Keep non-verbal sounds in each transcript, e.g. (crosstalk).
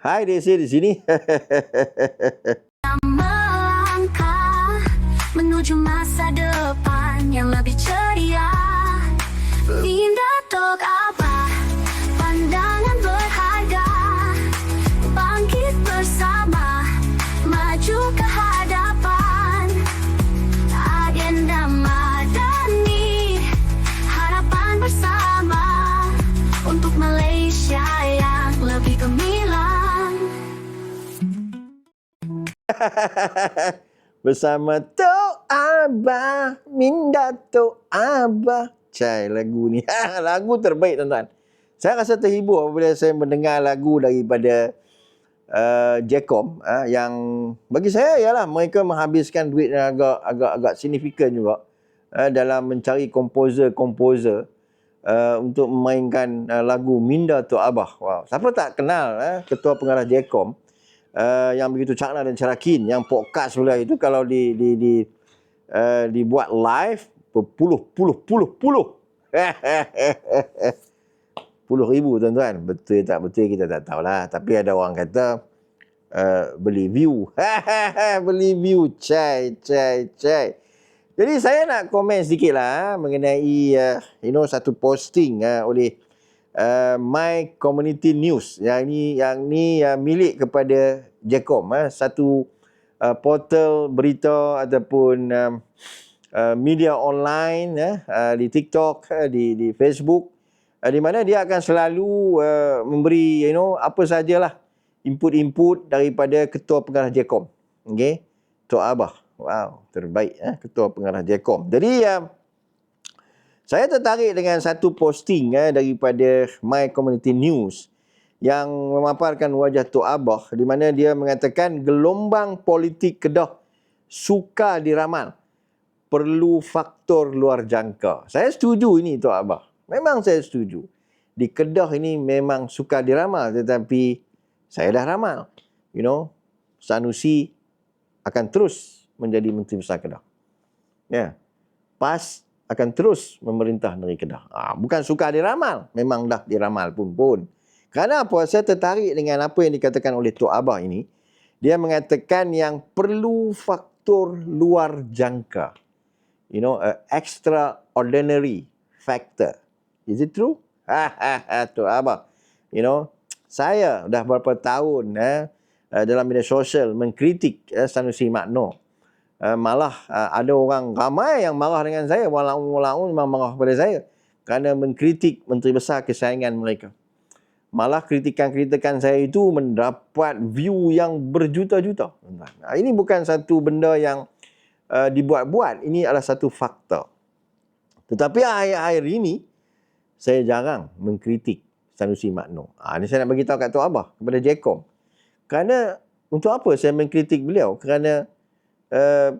Hai Desi di sini. menuju masa depan yang lebih ceria. Indah Abah, (laughs) Bersama Tok Abah, Minda Tok Abah. Cai lagu ni. (laughs) lagu terbaik tuan-tuan. Saya rasa terhibur apabila saya mendengar lagu daripada uh, Jacom uh, yang bagi saya ialah mereka menghabiskan duit yang agak agak agak signifikan juga uh, dalam mencari komposer-komposer uh, untuk memainkan uh, lagu Minda Tok Abah. Wow. Siapa tak kenal uh, ketua pengarah Jacom uh, yang begitu cakna dan cerakin. Yang podcast pula itu kalau di di di uh, dibuat live berpuluh-puluh puluh-puluh (laughs) puluh ribu tuan-tuan. Betul tak? Betul kita tak tahulah. Tapi ada orang kata uh, beli view. (laughs) Beli view. Cai cai cai jadi saya nak komen sedikit lah mengenai uh, you know satu posting uh, oleh uh, My Community News. Yang ni yang ni uh, milik kepada Jacom uh, satu uh, portal berita ataupun um, uh, media online uh, uh, di TikTok uh, di di Facebook. Uh, di mana dia akan selalu uh, memberi you know apa sajalah input-input daripada ketua pengarah Jacom. Okey? Tok Abah. Wow terbaik eh ketua pengarah Jacom. Jadi uh, saya tertarik dengan satu posting eh, daripada My Community News yang memaparkan wajah Tok Abah di mana dia mengatakan gelombang politik Kedah suka diramal perlu faktor luar jangka. Saya setuju ini Tok Abah. Memang saya setuju. Di Kedah ini memang suka diramal tetapi saya dah ramal. You know, Sanusi akan terus menjadi Menteri Besar Kedah. Ya. PAS akan terus memerintah negeri Kedah. Ah, bukan suka diramal, memang dah diramal pun pun. Kerana apa? Saya tertarik dengan apa yang dikatakan oleh Tok Abah ini. Dia mengatakan yang perlu faktor luar jangka. You know, a extraordinary factor. Is it true? (laughs) Tok Abah. You know, saya dah berapa tahun eh, eh, dalam media sosial mengkritik eh, Sanusi Makno. Uh, malah uh, ada orang ramai yang marah dengan saya. Walau-walau memang marah kepada saya kerana mengkritik menteri besar kesayangan mereka. Malah kritikan-kritikan saya itu mendapat view yang berjuta-juta. Nah, ini bukan satu benda yang uh, dibuat-buat. Ini adalah satu fakta. Tetapi akhir-akhir ini saya jarang mengkritik Sanusi Makno ha, ini saya nak bagi tahu kat Tok Abah kepada Jacom kerana untuk apa saya mengkritik beliau? Kerana uh,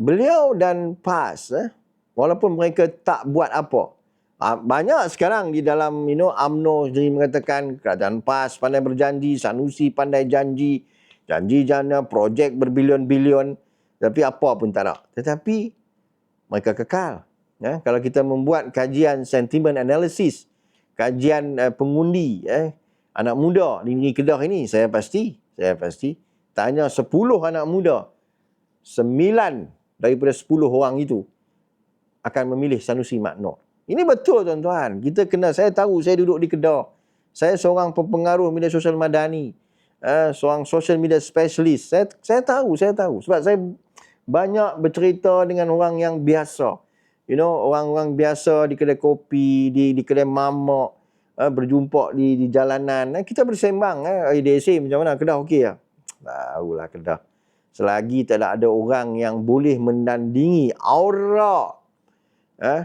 beliau dan PAS eh, walaupun mereka tak buat apa. Uh, banyak sekarang di dalam you know AMNO sendiri mengatakan kerajaan PAS pandai berjanji Sanusi pandai janji janji jana projek berbilion-bilion. Tapi apa pun tak ada tetapi mereka kekal ya. Kalau kita membuat kajian sentiment analysis kajian uh, pengundi eh anak muda di negeri Kedah ini saya pasti saya pasti tanya 10 anak muda sembilan daripada sepuluh orang itu akan memilih Sanusi Makno. Ini betul tuan-tuan. Kita kena, saya tahu saya duduk di Kedah. Saya seorang pempengaruh media sosial madani. Uh, seorang social media specialist. Saya, saya tahu, saya tahu. Sebab saya banyak bercerita dengan orang yang biasa. You know, orang-orang biasa di kedai kopi, di, di kedai mamak, uh, berjumpa di, di jalanan. Uh, kita bersembang. Uh, dia say macam mana? Kedah okey ya? Tahulah Kedah selagi tidak ada orang yang boleh menandingi aura eh,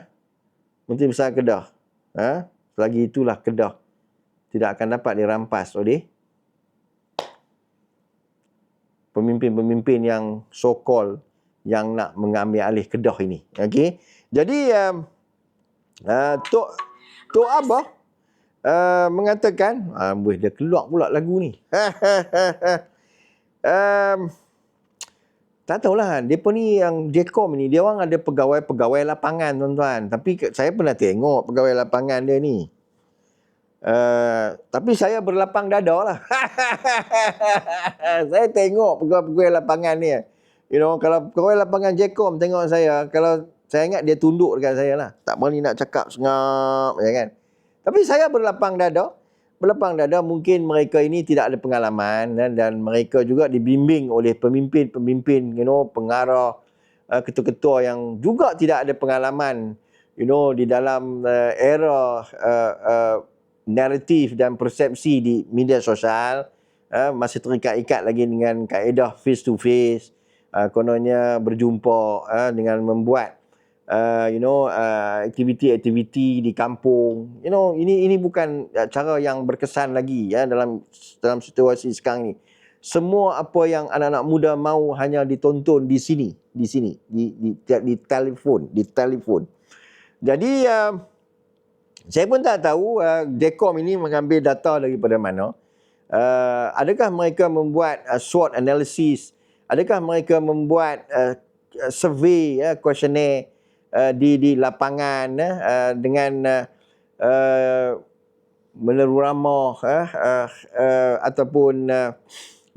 Menteri Besar Kedah. Eh, selagi itulah Kedah tidak akan dapat dirampas oleh pemimpin-pemimpin yang so-called yang nak mengambil alih Kedah ini. Okey. Jadi um, uh, Tok Tok Abah uh, mengatakan, uh, dia keluar pula lagu ni. (laughs) um, tak tahulah. Depa ni yang Jcom ni, dia orang ada pegawai-pegawai lapangan tuan-tuan. Tapi saya pernah tengok pegawai lapangan dia ni. Uh, tapi saya berlapang dada lah. (laughs) saya tengok pegawai-pegawai lapangan ni. You know, kalau pegawai lapangan Jekom tengok saya, kalau saya ingat dia tunduk dekat saya lah. Tak berani nak cakap sengap, ya kan. Tapi saya berlapang dada. Berlapang. Dada mungkin mereka ini tidak ada pengalaman dan, dan mereka juga dibimbing oleh pemimpin-pemimpin, you know, pengarah, uh, ketua-ketua yang juga tidak ada pengalaman, you know, di dalam uh, era uh, uh, naratif dan persepsi di media sosial uh, masih terikat-ikat lagi dengan kaedah face to face uh, kononnya berjumpa uh, dengan membuat uh, you know uh, aktiviti-aktiviti di kampung. You know ini ini bukan uh, cara yang berkesan lagi ya dalam dalam situasi sekarang ni. Semua apa yang anak-anak muda mau hanya ditonton di sini di sini di di di, di telefon di telefon. Jadi uh, saya pun tak tahu uh, Dekom ini mengambil data daripada mana. Uh, adakah mereka membuat uh, SWOT analysis? Adakah mereka membuat uh, survey ya uh, questionnaire uh, di di lapangan uh, dengan uh, uh, meneruramah uh, uh, uh, ataupun uh,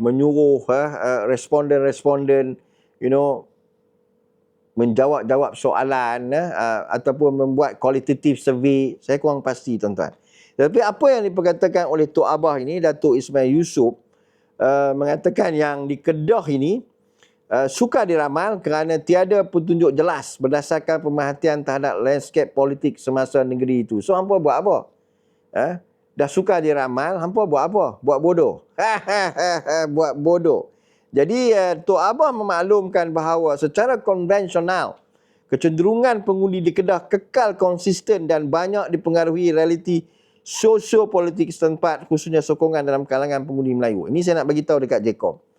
menyuruh uh, uh, responden-responden you know menjawab-jawab soalan uh, ataupun membuat qualitative survey. Saya kurang pasti tuan-tuan. Tapi apa yang diperkatakan oleh Tok Abah ini Datuk Ismail Yusof uh, mengatakan yang di Kedah ini uh, suka diramal kerana tiada petunjuk jelas berdasarkan pemerhatian terhadap landscape politik semasa negeri itu. So, hampa buat apa? Uh, dah suka diramal, hampa buat apa? Buat bodoh. (laughs) buat bodoh. Jadi, uh, Tok Abah memaklumkan bahawa secara konvensional, kecenderungan pengundi di Kedah kekal konsisten dan banyak dipengaruhi realiti sosio-politik setempat khususnya sokongan dalam kalangan pengundi Melayu. Ini saya nak bagi tahu dekat Jacob.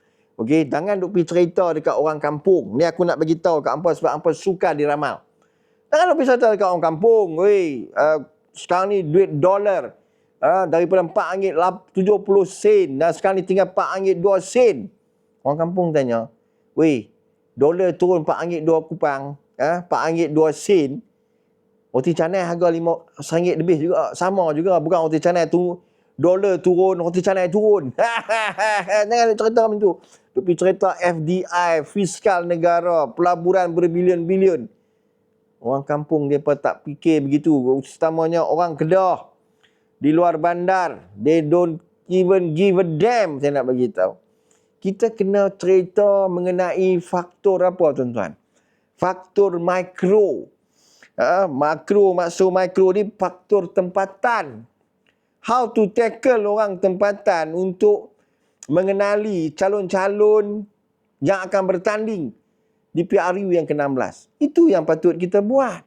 Okey, jangan duk pergi cerita dekat orang kampung. Ni aku nak bagi tahu kat hangpa sebab hangpa suka diramal. Jangan duk pergi cerita dekat orang kampung. Wei, uh, sekarang ni duit dolar uh, daripada RM4.70 sen dan sekarang ni tinggal RM4.2 sen. Orang kampung tanya, "Wei, dolar turun RM4.2 kupang, uh, RM4.2 sen. Roti canai harga RM5 lebih juga. Sama juga. Bukan roti canai tu dolar turun, roti canai turun. (laughs) Jangan cerita macam tu. Tapi cerita FDI, fiskal negara, pelaburan berbilion-bilion. Orang kampung dia pun tak fikir begitu. Utamanya orang Kedah. Di luar bandar. They don't even give a damn. Saya nak bagi tahu. Kita kena cerita mengenai faktor apa tuan-tuan? Faktor mikro. Ha, makro maksud mikro ni faktor tempatan. How to tackle orang tempatan untuk mengenali calon-calon yang akan bertanding di PRU yang ke-16. Itu yang patut kita buat.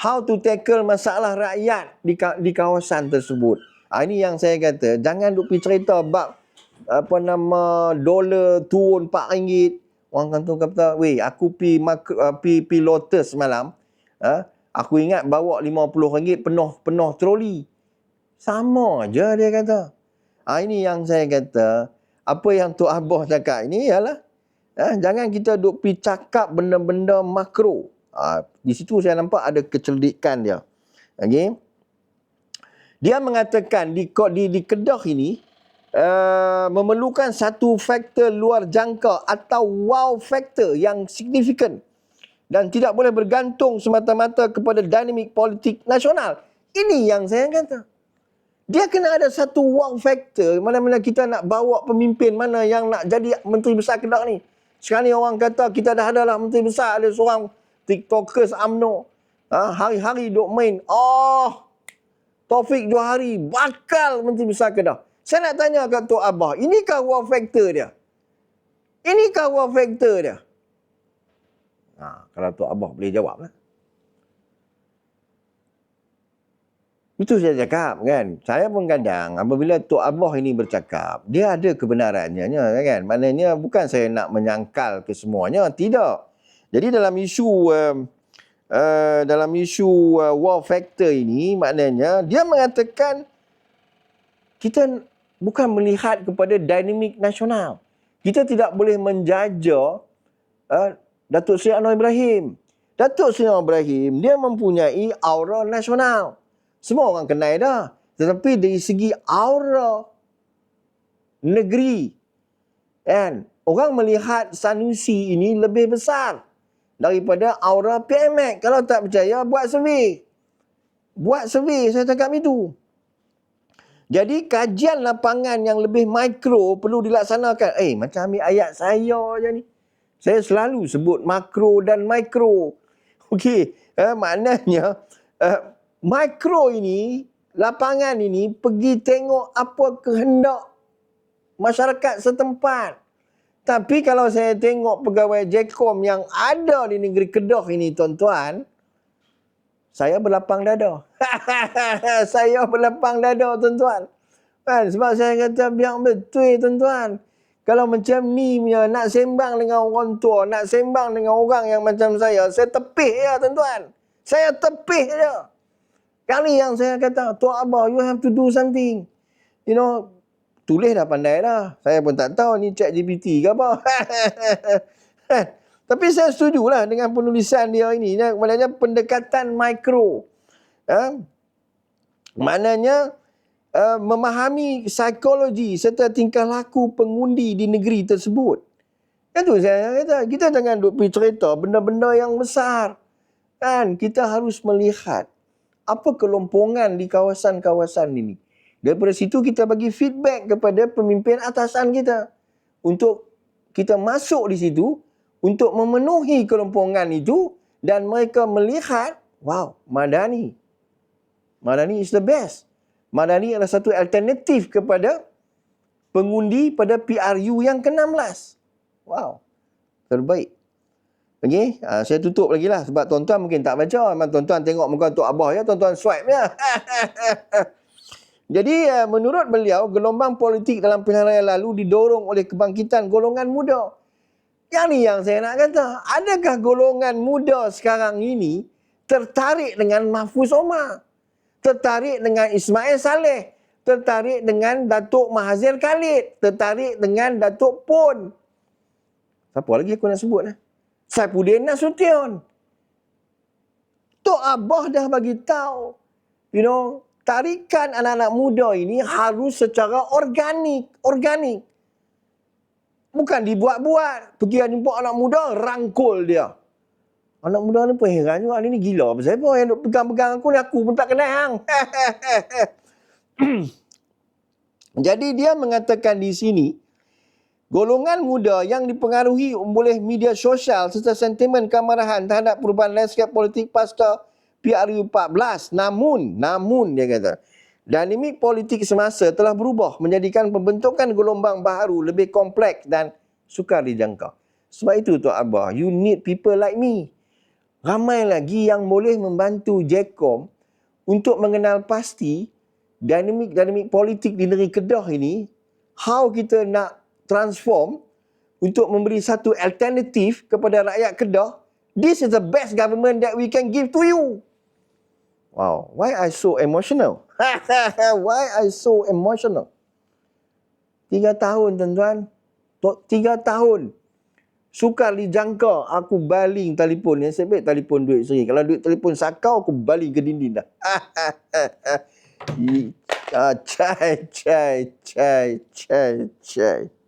How to tackle masalah rakyat di di kawasan tersebut. Ha, ini yang saya kata, jangan duk pergi cerita bab apa nama dolar turun RM4. Orang kantor kata, "Weh, aku pi uh, pi pi Lotus malam. Ha? Aku ingat bawa RM50 penuh penuh troli." Sama aja dia kata. Ha, ini yang saya kata, apa yang Tok Abah cakap ini ialah ha, jangan kita duk pi cakap benda-benda makro. Ha, di situ saya nampak ada kecerdikan dia. Okey. Dia mengatakan di di, di Kedah ini uh, memerlukan satu faktor luar jangka atau wow factor yang signifikan dan tidak boleh bergantung semata-mata kepada dinamik politik nasional. Ini yang saya kata. Dia kena ada satu wow factor mana-mana kita nak bawa pemimpin mana yang nak jadi menteri besar Kedah ni. Sekarang ni orang kata kita dah ada lah menteri besar ada seorang tiktokers UMNO. Ha, hari-hari duk main. Oh, Taufik Johari bakal menteri besar Kedah. Saya nak tanya kat Tok Abah, inikah wow factor dia? Inikah wow factor dia? Ha, kalau Tok Abah boleh jawab lah. Itu saya cakap kan. Saya pun kadang apabila Tok Abah ini bercakap, dia ada kebenarannya kan. Maknanya bukan saya nak menyangkal ke semuanya, tidak. Jadi dalam isu uh, uh, dalam isu uh, war factor ini maknanya dia mengatakan kita bukan melihat kepada dinamik nasional. Kita tidak boleh menjaja uh, Datuk Seri Anwar Ibrahim. Datuk Seri Anwar Ibrahim dia mempunyai aura nasional Semua orang kenal dah. Tetapi dari segi aura negeri kan orang melihat Sanusi ini lebih besar daripada aura PMX. Kalau tak percaya buat survey. Buat survey saya cakap itu. Jadi kajian lapangan yang lebih mikro perlu dilaksanakan. Eh macam ambil ayat saya je ni. Saya selalu sebut makro dan mikro. (laughs) Okey, eh, maknanya eh, mikro ini, lapangan ini pergi tengok apa kehendak masyarakat setempat. Tapi kalau saya tengok pegawai Jekom yang ada di negeri Kedah ini tuan-tuan, saya berlapang dada. (laughs) saya berlapang dada tuan-tuan. Kan sebab saya kata biar betul tuan-tuan. Kalau macam ni punya nak sembang dengan orang tua, nak sembang dengan orang yang macam saya, saya tepih ya tuan-tuan. Saya tepih je. Kali yang saya kata, Tua Abah, you have to do something. You know, tulis dah pandai dah. Saya pun tak tahu ni chat GPT ke apa. (laughs) Tapi saya setuju lah dengan penulisan dia ini. Maknanya pendekatan mikro. Ha? Maknanya uh, memahami psikologi serta tingkah laku pengundi di negeri tersebut. Itu saya kata. Kita jangan duk pergi cerita benda-benda yang besar. Kan? Kita harus melihat apa kelompongan di kawasan-kawasan ini. Daripada situ kita bagi feedback kepada pemimpin atasan kita untuk kita masuk di situ untuk memenuhi kelompongan itu dan mereka melihat wow Madani. Madani is the best. Madani adalah satu alternatif kepada pengundi pada PRU yang ke-16. Wow. Terbaik Okey, uh, saya tutup lagi lah sebab tuan-tuan mungkin tak baca. Memang tuan-tuan tengok muka Tok Abah ya, tuan-tuan swipe ya. (laughs) Jadi uh, menurut beliau gelombang politik dalam pilihan raya lalu didorong oleh kebangkitan golongan muda. Yang ni yang saya nak kata, adakah golongan muda sekarang ini tertarik dengan Mahfuz Omar? Tertarik dengan Ismail Saleh? Tertarik dengan Datuk Mahathir Khalid? Tertarik dengan Datuk Pon? Siapa lagi aku nak sebut? Eh? Saifuddin Nasution. Tok Abah dah bagi tahu, you know, tarikan anak-anak muda ini harus secara organik, organik. Bukan dibuat-buat. Pergi jumpa anak muda, rangkul dia. Anak muda ni pun heran juga. Ni gila apa saya. Yang duk pegang-pegang aku ni, aku pun tak kenal. Hang. (laughs) Jadi dia mengatakan di sini, golongan muda yang dipengaruhi oleh media sosial serta sentimen kemarahan terhadap perubahan landscape politik pasca PRU 14. Namun, namun dia kata, dinamik politik semasa telah berubah menjadikan pembentukan gelombang baru lebih kompleks dan sukar dijangka. Sebab itu Tuan Abah, you need people like me. Ramai lagi yang boleh membantu JECOM untuk mengenal pasti dinamik-dinamik politik di negeri Kedah ini, how kita nak transform untuk memberi satu alternatif kepada rakyat Kedah. This is the best government that we can give to you. Wow, why I so emotional? (laughs) why I so emotional? Tiga tahun tuan-tuan. Tiga tahun. Sukar dijangka aku baling telefon. Yang sebab telefon duit seri. Kalau duit telefon sakau, aku baling ke dinding dah. (laughs) ah, cai, cai, cai, cai, cai.